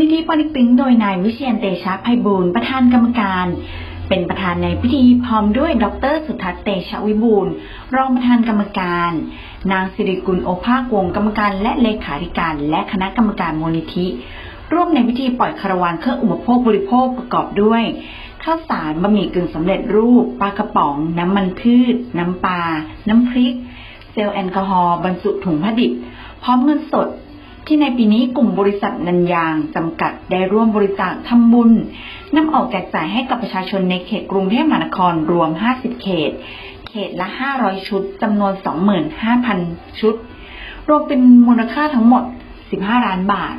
นิธิปอนิกตึงโดยนายวิเชียนเตชะไพบูลย์ประธานกรรมการ เป็นประธานในพิธีพร้อมด้วยดรสุทัศน์เตชะวิบูลย์รองประธานกรรมการ นางสิริกุลโอภาควงกรรมการและเลขาธิการ และคณะกรรมการมูลนิธิ ร่วมในพิธีปล่อยคารวานเครื่องอุปโภคบริโภคประกอบด้วยข้าวสารบะหมี่กึ่งสำเร็จรูปปลากระป๋อง น้ำมันพืช น้ำปลา น้ำพริก เจลแอลกอฮอล์บรรจุถุงพลาสติกพร้อมเงินสด ที่ในปีนี้กลุ่มบริษัทนันยางจำกัดได้ร่วมบริจาคทำบุญนำออกแจกจ่ายให้กับประชาชนในเขตกรุงเทพมหานครรวม 50 เขต เขตละ 500 ชุดจำนวน 25,000 ชุด รวมเป็นมูลค่าทั้งหมด 15 ล้านบาท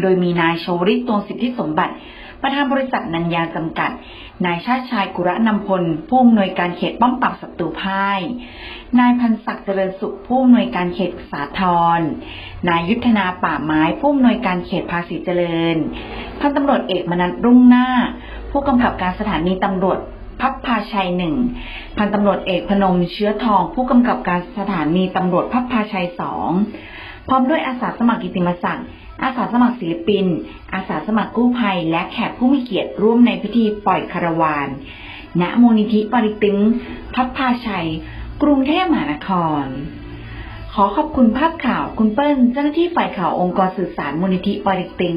โดยมีนายโชวริตตวงสิทธิสมบัติ ประธานบริษัทนันยาจำกัด นายชาติชายกุระนำพล ผู้อำนวยการเขตป้อมปราบศัตรูพ่าย นายพันศักดิ์เจริญสุขผู้อำนวยการเขตสาทรนายยุทธนาป่าไม้ผู้อำนวยการเขตภาษีเจริญ พันตำรวจเอกมนัสรุ่งหน้า ผู้กำกับการสถานีตำรวจพับพาชัยหนึ่งพันตำรวจเอกพนมเชื้อทอง ผู้กำกับการสถานีตำรวจพับพาชัยสองพร้อมด้วยอาสาสมัครกิติมศักดิ์ อาสาสมัครศิลปิน อาสาสมัครกู้ภัย และแขกผู้มีเกียรติร่วมในพิธีปล่อยคารวานณมูลนิธิปริตึง พัฒพาชัย กรุงเทพมหานคร ขอขอบคุณภาพข่าวคุณเปิ้ลเจ้าหน้าที่ฝ่ายข่าวองค์กรสื่อสารมูลนิธิปริตึง